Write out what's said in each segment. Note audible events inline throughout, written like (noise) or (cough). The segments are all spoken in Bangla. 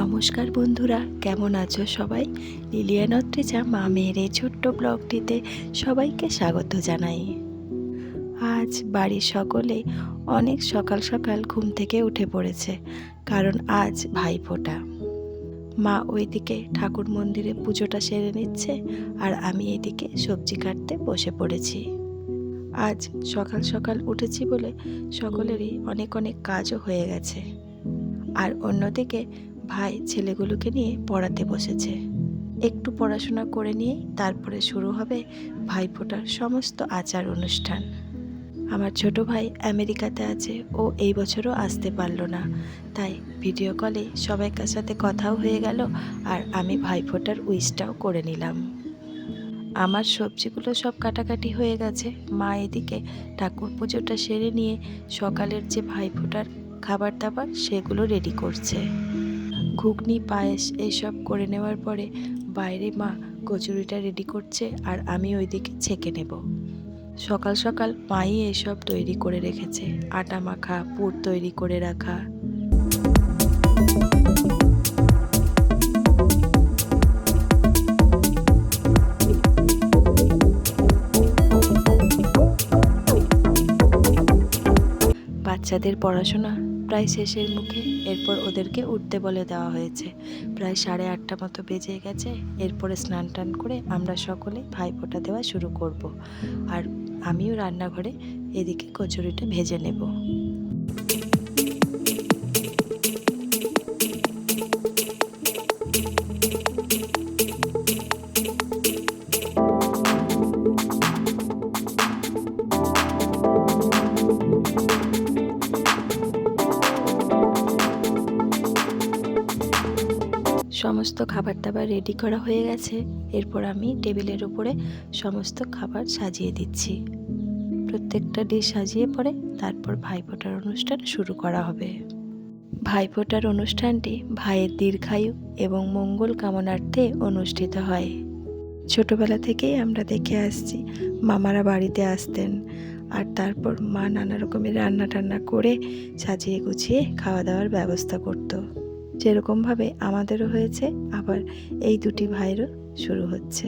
নমস্কার বন্ধুরা, কেমন আছো সবাই? লিলিয়ান অত্রিজা মা মেয়ের এই ছোট্ট ব্লগটিতে সবাইকে স্বাগত জানাই। আজ বাড়ির সকলে অনেক সকাল সকাল ঘুম থেকে উঠে পড়েছে, কারণ আজ ভাইফোঁটা। মা ওইদিকে ঠাকুর মন্দিরে পুজোটা সেরে নিচ্ছে আর আমি এদিকে সবজি কাটতে বসে পড়েছি। আজ সকাল সকাল উঠেছি বলে সকলেরই অনেক অনেক কাজও হয়ে গেছে। আর অন্যদিকে ভাই ছেলেগুলোকে নিয়ে পড়াতে বসেছে। একটু পড়াশোনা করে নিয়েই তারপরে শুরু হবে ভাইফোঁটার সমস্ত আচার অনুষ্ঠান। আমার ছোট ভাই আমেরিকাতে আছে, ও এই বছরও আসতে পারল না। তাই ভিডিও কলে সবাইকার সাথে কথাও হয়ে গেল আর আমি ভাইফোঁটার উইশটাও করে নিলাম। আমার সবজিগুলো সব কাটাকাটি হয়ে গেছে। মা এদিকে ঠাকুর পুজোটা সেরে নিয়ে সকালের যে ভাইফোঁটার খাবার দাবার সেগুলো রেডি করছে। ঘুগনি, পায়েস এইসব করে নেওয়ার পরে, বাইরে মা, কচুরিটা রেডি করছে আর আমি ওইদিকে ছেঁকে নেব। সকাল সকাল মাই এসব তৈরি করে রেখেছে। আটা মাখা, পুর তৈরি করে রাখা। বাচ্চাদের পড়াশোনা প্রায় শেষের মুখে এরপর ওদেরকে উঠতে বলে দেওয়া হয়েছে। প্রায় সাড়ে আটটা মতো বেজে গেছে। এরপরে স্নান টান করে আমরা সকলে ভাইফোঁটা দেওয়া শুরু করব। আর আমিও রান্নাঘরে এদিকে কচুরিটা ভেজে নেব। সমস্ত খাবার দাবার রেডি করা হয়ে গেছে। এরপর আমি টেবিলের উপরে সমস্ত খাবার সাজিয়ে দিচ্ছি। প্রত্যেকটা ডিশ সাজিয়ে পরে তারপর ভাইফোঁটার অনুষ্ঠান শুরু করা হবে। ভাইফোঁটার অনুষ্ঠানটি ভাইয়ের দীর্ঘায়ু এবং মঙ্গল কামনার্থে অনুষ্ঠিত হয়। ছোটবেলা থেকেই আমরা দেখে আসছি, মামারা বাড়িতে আসতেন আর তারপর মা নানা রকমের রান্না টান্না করে সাজিয়ে গুছিয়ে খাওয়া দাওয়ার ব্যবস্থা করতো। যেরকমভাবে আমাদেরও হয়েছে আবার এই দুটি ভাইয়েরও শুরু হচ্ছে।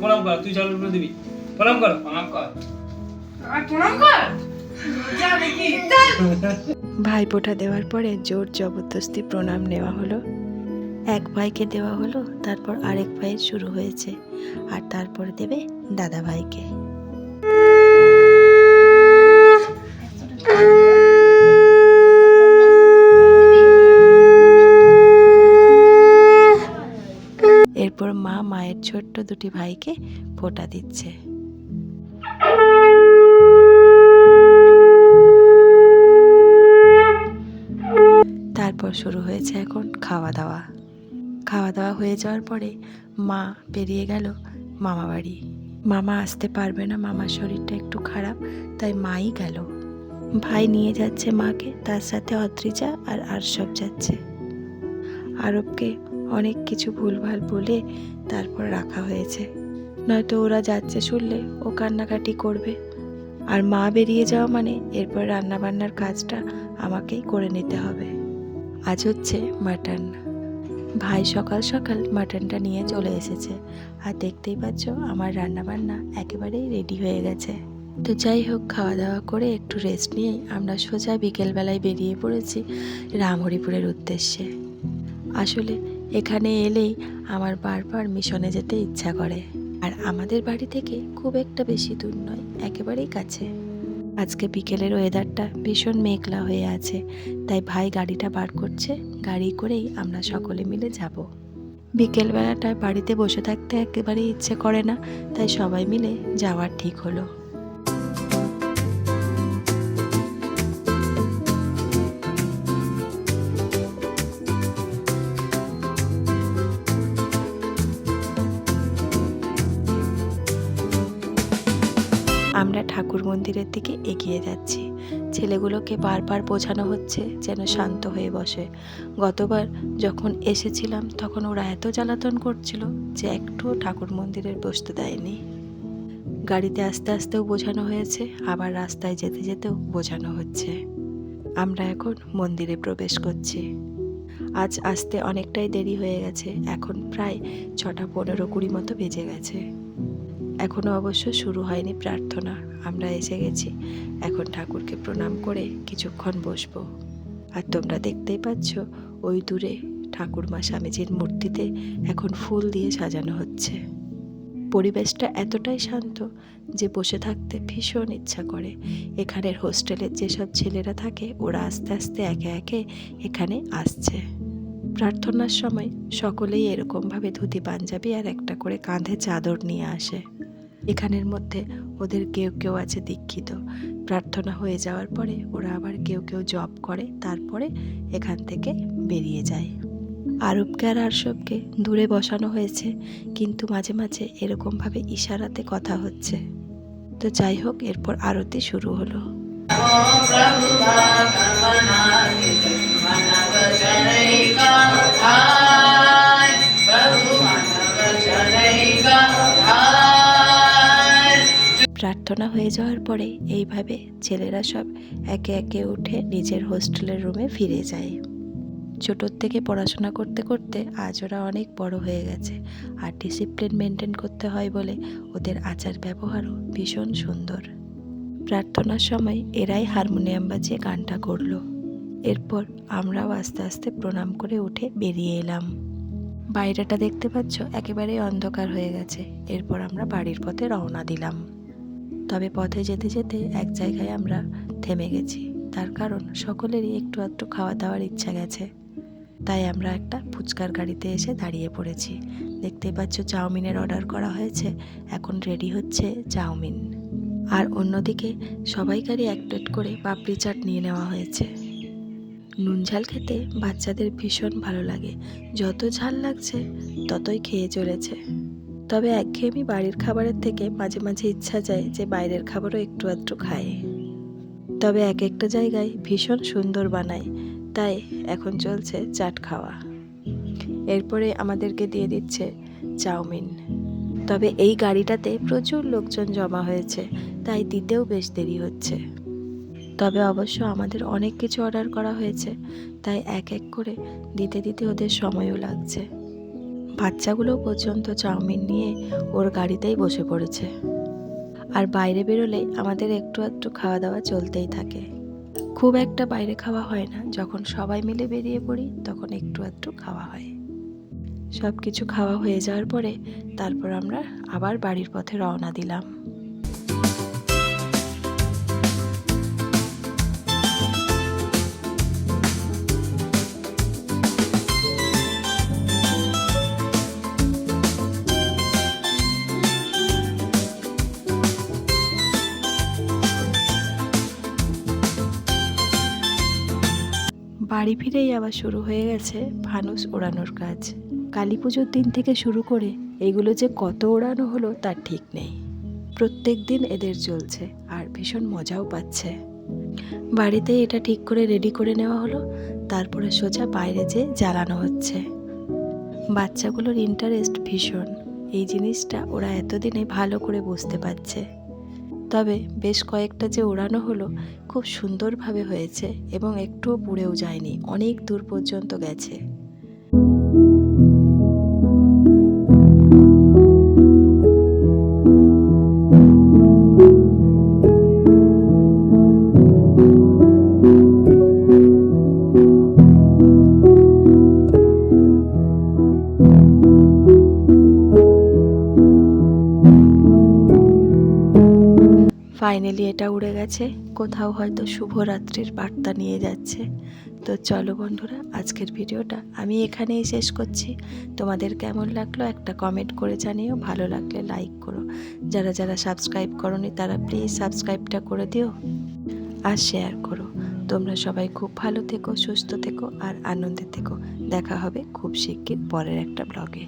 প্রণাম কর তুই চালু করে দিবি। প্রণাম কর। প্রণাম কর? (laughs) ভাইফোঁটা দেওয়ার পরে জোর জবরদস্তি প্রণাম নেওয়া হলো। এক ভাইকে দেওয়া হলো, তারপর আরেক ভাইয়ের শুরু হয়েছে। আর তারপরে দেবে দাদা ভাইকে। এরপর মা মায়ের ছোট্ট দুটি ভাইকে ফোঁটা দিচ্ছে। তারপর শুরু হয়েছে এখন খাওয়া দাওয়া খাওয়া দাওয়া হয়ে যাওয়ার পরে মা বেরিয়ে গেল মামা বাড়ি। মামা আসতে পারবে না, মামার শরীরটা একটু খারাপ, তাই মাই গেল। ভাই নিয়ে যাচ্ছে মাকে, তার সাথে অদ্রিজা আর আরশব যাচ্ছে। আরবকে অনেক কিছু ভুলভাল বলে তারপর রাখা হয়েছে। নয়তো ওরা যাচ্ছে শুনলে ও কান্নাকাটি করবে। আর মা বেরিয়ে যাওয়া মানে এরপর রান্নাবান্নার কাজটা আমাকেই করে নিতে হবে। আজ হচ্ছে মাটন। ভাই সকাল সকাল মাটনটা নিয়ে চলে এসেছে। আর দেখতেই পাচ্ছ, আমার রান্নাবান্না একেবারেই রেডি হয়ে গেছে। তো যাই হোক খাওয়া দাওয়া করে একটু রেস্ট নিয়েই আমরা সোজা বিকেলবেলায় বেরিয়ে পড়েছি রামহরিপুরের উদ্দেশ্যে। আসলে এখানে এলেই আমার বারবার মিশনে যেতে ইচ্ছা করে। আর আমাদের বাড়ি থেকে খুব একটা বেশি দূর নয়, একেবারেই কাছে। আজকে বিকেলের ওয়েদারটা ভীষণ মেঘলা হয়ে আছে, তাই ভাই গাড়িটা বার করছে, গাড়ি করেই আমরা সকলে মিলে যাব। বিকেলবেলাটায় বাড়িতে বসে থাকতে একেবারেই ইচ্ছে করে না, তাই সবাই মিলে যাওয়ার ঠিক হলো। আমরা ঠাকুর মন্দিরের দিকে এগিয়ে যাচ্ছি। ছেলেগুলোকে বারবার বোঝানো হচ্ছে যেন শান্ত হয়ে বসে। গতবার যখন এসেছিলাম, তখন ওরা এত জ্বালাতন করছিল যে একটুও ঠাকুর মন্দিরের বসতে দেয়নি। গাড়িতে আস্তে আস্তেও বোঝানো হয়েছে, আবার রাস্তায় যেতে যেতেও বোঝানো হচ্ছে। আমরা এখন মন্দিরে প্রবেশ করছি। আজ আসতে অনেকটাই দেরি হয়ে গেছে, এখন প্রায় ছটা পনেরো কুড়ি মতো বেজে গেছে। এখনও অবশ্য শুরু হয়নি প্রার্থনা। আমরা এসে গেছি। এখন ঠাকুরকে প্রণাম করে কিছুক্ষণ বসবো। আর তোমরা দেখতেই পাচ্ছ, ওই দূরে ঠাকুরমা স্বামীজির মূর্তিতে এখন ফুল দিয়ে সাজানো হচ্ছে। পরিবেশটা এতটাই শান্ত যে বসে থাকতে ভীষণ ইচ্ছা করে। এখানের হোস্টেলের যেসব ছেলেরা থাকে, ওরা আস্তে আস্তে একে একে এখানে আসছে। প্রার্থনার সময় সকলেই এরকমভাবে ধুতি পাঞ্জাবি আর একটা করে কাঁধে চাদর নিয়ে আসে। এখানের মধ্যে ওদের কেউ কেউ আছে দীক্ষিত। প্রার্থনা হয়ে যাওয়ার পরে ওরা আবার কেউ কেউ জব করে, তারপরে এখান থেকে বেরিয়ে যায়। আরবকে আর আরশবকে দূরে বসানো হয়েছে, কিন্তু মাঝে মাঝে এরকমভাবে ইশারাতে কথা হচ্ছে। তো যাই হোক, এরপর আরতি শুরু হলো। প্রার্থনা হয়ে যাওয়ার পরে এইভাবে ছেলেরা সব একে একে উঠে নিজের হোস্টেলের রুমে ফিরে যায়। ছোটোর থেকে পড়াশোনা করতে করতে আজ ওরা অনেক বড় হয়ে গেছে আর ডিসিপ্লিন মেনটেন করতে হয় বলে ওদের আচার ব্যবহারও ভীষণ সুন্দর। প্রার্থনার সময় এরাই হারমোনিয়াম বাজিয়ে গানটা করল। এরপর আমরাও আস্তে আস্তে প্রণাম করে উঠে বেরিয়ে এলাম। বাইরেটা দেখতে পাচ্ছ একেবারেই অন্ধকার হয়ে গেছে। এরপর আমরা বাড়ির পথে রওনা দিলাম। তবে পথে যেতে যেতে এক জায়গায় আমরা থেমে গেছি। তার কারণ সকলেরই একটু একটু খাওয়া দাওয়ার ইচ্ছা গেছে। তাই আমরা একটা ফুচকার গাড়িতে এসে দাঁড়িয়ে পড়েছি। দেখতেই পাচ্ছ চাউমিনের অর্ডার করা হয়েছে। এখন রেডি হচ্ছে চাউমিন। আর অন্যদিকে সবাইকারই এক প্লেট করে পাপড়ি চাট নিয়ে নেওয়া হয়েছে। নুন ঝাল খেতে বাচ্চাদের ভীষণ ভালো লাগে। যত ঝাল লাগছে, ততই খেয়ে চলেছে। তবে একঘেয়েমি বাড়ির খাবারের থেকে মাঝে মাঝে ইচ্ছা যায় যে বাইরের খাবারও একটু আধটু খায়। তবে এক একটা জায়গায় ভীষণ সুন্দর বানায়, তাই এখন চলছে চাট খাওয়া। এরপরে আমাদেরকে দিয়ে দিচ্ছে চাউমিন। তবে এই গাড়িটাতে প্রচুর লোকজন জমা হয়েছে, তাই দিতেও বেশ দেরি হচ্ছে। তবে অবশ্য আমাদের অনেক কিছু অর্ডার করা হয়েছে, তাই এক এক করে দিতে দিতে ওদের সময়ও লাগছে। বাচ্চাগুলো পর্যন্ত চাউমিন নিয়ে ওর গাড়িতেই বসে পড়েছে। আর বাইরে বেরোলে আমাদের একটু একটু খাওয়া দাওয়া চলতেই থাকে। খুব একটা বাইরে খাওয়া হয় না। যখন সবাই মিলে বেরিয়ে পড়ি, তখন একটু একটু খাওয়া হয়। সব কিছু খাওয়া হয়ে যাওয়ার পরে তারপর আমরা আবার বাড়ির পথে রওনা দিলাম। বাড়ি ফিরেই আবার শুরু হয়ে গেছে ফানুস ওড়ানোর কাজ। কালী পুজোর দিন থেকে শুরু করে এগুলো যে কত ওড়ানো হলো তার ঠিক নেই। প্রত্যেক দিন এদের চলছে আর ভীষণ মজাও পাচ্ছে। বাড়িতেই এটা ঠিক করে রেডি করে নেওয়া হলো, তারপরে সোজা বাইরে যে জ্বালানো হচ্ছে। বাচ্চাগুলোর ইন্টারেস্ট ভীষণ। এই জিনিসটা ওরা এতদিনে ভালো করে বুঝতে পারছে। তবে বেশ কয়েকটা যে ওড়ানো হলো খুব সুন্দরভাবে হয়েছে এবং একটুও পুড়েও যায়নি, অনেক দূর পর্যন্ত গেছে। ফাইনালি এটা উড়ে গেছে। কোথাও হয়তো শুভরাত্রির বার্তা নিয়ে যাচ্ছে। তো চলো বন্ধুরা, আজকের ভিডিওটা আমি এখানেই শেষ করছি। তোমাদের কেমন লাগল একটা কমেন্ট করে জানিও। ভালো লাগলে লাইক করো। যারা যারা সাবস্ক্রাইব করনি, তারা প্লিজ সাবস্ক্রাইবটা করে দিও আর শেয়ার করো। তোমরা সবাই খুব ভালো থেকো, সুস্থ থেকো আর আনন্দে থেকো। দেখা হবে খুব শিগগির পরের একটা ব্লগে